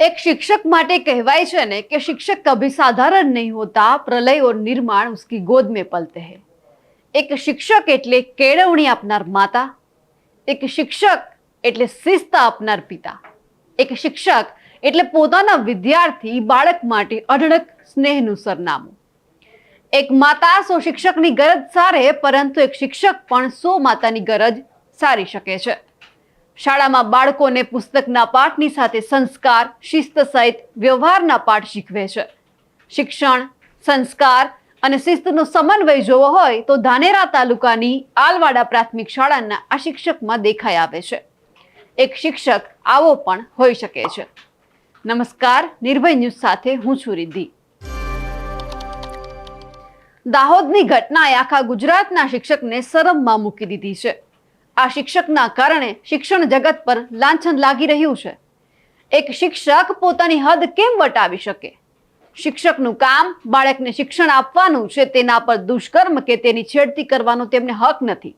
એક શિક્ષક માટે કહેવાય છે ને કે શિક્ષક કભી સાધારણ નહીં હોતા, પ્રલય ઓર નિર્માણ ઉસકી ગોદ મેં પલતે હે. એક શિક્ષક એટલે કેળવણી આપનાર માતા, એક શિક્ષક એટલે શિસ્ત આપનાર પિતા, એક શિક્ષક એટલે પોતાના વિદ્યાર્થી બાળક માટે અઢળક સ્નેહનું સરનામું. એક માતા સો શિક્ષકની ગરજ સારે, પરંતુ એક શિક્ષક પણ સો માતાની ગરજ સારી શકે છે. શાળામાં બાળકોને પુસ્તકના પાઠની સાથે સંસ્કાર, શિસ્ત સહિત વ્યવહારના પાઠ શીખવે છે. શિક્ષણ, સંસ્કાર અને શિસ્તનો સમન્વય જોવો હોય તો ધાનેરા તાલુકાની આલવાડા પ્રાથમિક શાળાના આ શિક્ષકમાં દેખાઈ આવે છે. એક શિક્ષક આવો પણ હોઈ શકે છે. નમસ્કાર, નિર્ભય ન્યૂઝ સાથે હું છું રિદ્ધિ. દાહોદની ઘટનાએ આખા ગુજરાતના શિક્ષકને શરમમાં મૂકી દીધી છે. આ શિક્ષકના કારણે શિક્ષણ જગત પર લાંછન લાગી રહ્યું છે. એક શિક્ષક પોતાની હદ કેમ વટાવી શકે? શિક્ષકનું કામ બાળકને શિક્ષણ આપવાનું છે તેના પર દુષ્કર્મ કે તેની છેડતી કરવાનો તેમને હક નથી.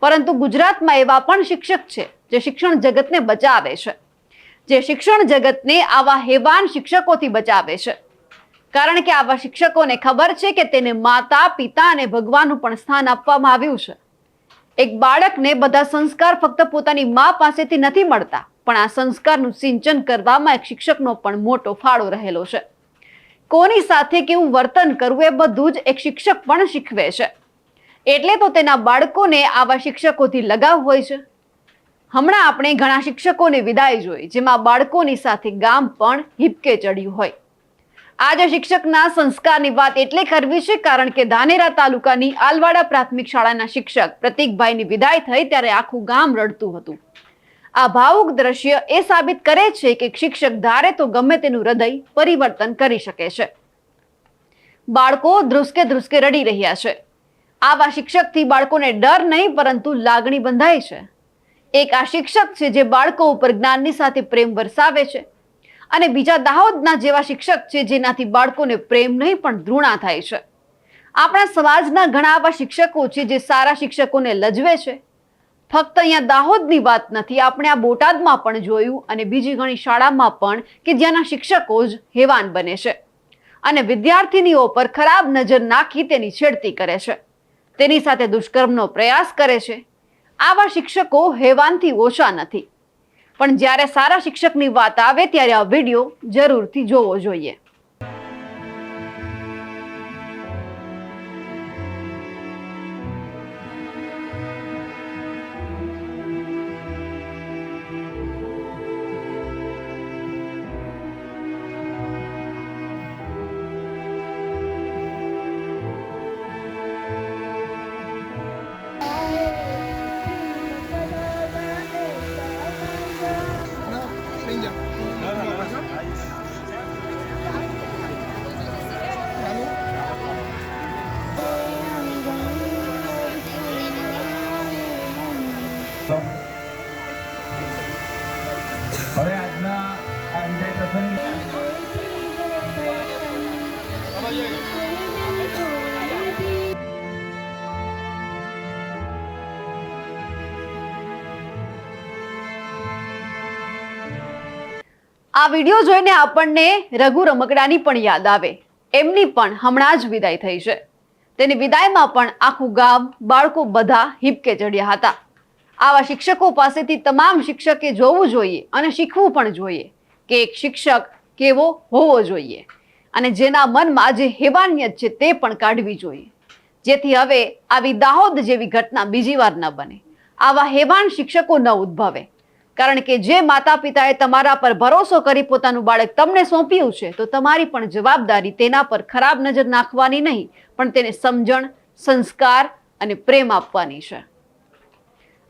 પરંતુ ગુજરાતમાં એવા પણ શિક્ષક છે જે શિક્ષણ જગતને બચાવે છે. જે શિક્ષણ જગતને આવા હેવાન શિક્ષકોથી બચાવે છે. કારણ કે આવા શિક્ષકોને ખબર છે કે તેને માતા, પિતા અને ભગવાનનું પણ સ્થાન આપવામાં આવ્યું છે. એક બાળકને બધા સંસ્કાર ફક્ત પોતાની મા પાસેથી નથી મળતા, પણ આ સંસ્કારનું સિંચન કરવામાં એક શિક્ષકનો પણ મોટો ફાળો રહેલો છે. કોની સાથે કેવું વર્તન કરવું એ બધું જ એક શિક્ષક પણ શીખવે છે. એટલે તો તેના બાળકોને આવા શિક્ષકોથી લગાવ હોય છે. હમણાં આપણે ઘણા શિક્ષકોને વિદાય જોઈ, જેમાં બાળકોની સાથે ગામ પણ હિપકે ચડ્યું હોય. આજે શિક્ષકના સંસ્કારની વાત એટલે કરવી છે, કારણ કે ધાનેરા તાલુકાની આલવાડા પ્રાથમિક શાળાના શિક્ષક પ્રતિકભાઈની વિદાય થઈ ત્યારે આખું ગામ રડતું હતું. આ ભાવુક દ્રશ્ય એ સાબિત કરે છે કે શિક્ષક ધારે તો ગમે તેનું હૃદય પરિવર્તન કરી શકે છે. બાળકો ધ્રુસકે ધ્રુસકે રડી રહ્યા છે. આવા શિક્ષકથી બાળકોને ડર નહીં, પરંતુ લાગણી બંધાય છે. એક આ શિક્ષક છે જે બાળકો ઉપર જ્ઞાનની સાથે પ્રેમ વરસાવે છે. અને બીજા દાહોદના જેવા શિક્ષક છે, જેનાથી બાળકોને પ્રેમ નહીં, પણ ધૃણા થાય છે. આપણા સમાજના ઘણા આવા શિક્ષકો છે, જે સારા શિક્ષકોને લજવે છે. ફક્ત અહીંયા દાહોદની વાત નથી, આપણે આ બોટાદમાં પણ જોયું અને બીજી ઘણી શાળામાં પણ કે જ્યાંના શિક્ષકો જ હેવાન બને છે. અને વિદ્યાર્થીનીઓ પર ખરાબ નજર નાખી તેની છેડતી કરે છે. તેની સાથે દુષ્કર્મનો પ્રયાસ કરે છે. આવા શિક્ષકો હેવાનથી ઓછા નથી. પણ જ્યારે સારા શિક્ષકની વાત આવે ત્યારે આ વીડિયો જરૂરથી જોવો જોઈએ. આ આ વીડિયો જોઈને આપણને રઘુ રમકડાની પણ યાદ આવે. એમની પણ હમણાં જ વિદાય થઈ છે. તેની વિદાયમાં પણ આખું ગામ, બાળકો બધા હિપકે ચડ્યા હતા. આવા શિક્ષકો પાસેથી તમામ શિક્ષકે જોવું જોઈએ અને શીખવું પણ જોઈએ કે એક શિક્ષક કેવો હોવો જોઈએ. અને જેના મનમાં જે હેવાનિયત છે તે પણ કાઢવી જોઈએ. જેથી હવે આવી દાહોદ જેવી ઘટના બીજી વાર ન બને. આવા હેવાન શિક્ષકો ન ઉદ્ભવે. કારણ કે જે માતા પિતાએ તમારા પર ભરોસો કરી પોતાનું બાળક તમને સોંપ્યું છે, તો તમારી પણ જવાબદારી તેના પર ખરાબ નજર નાખવાની નહીં, પણ તેને સમજણ, સંસ્કાર અને પ્રેમ આપવાની છે.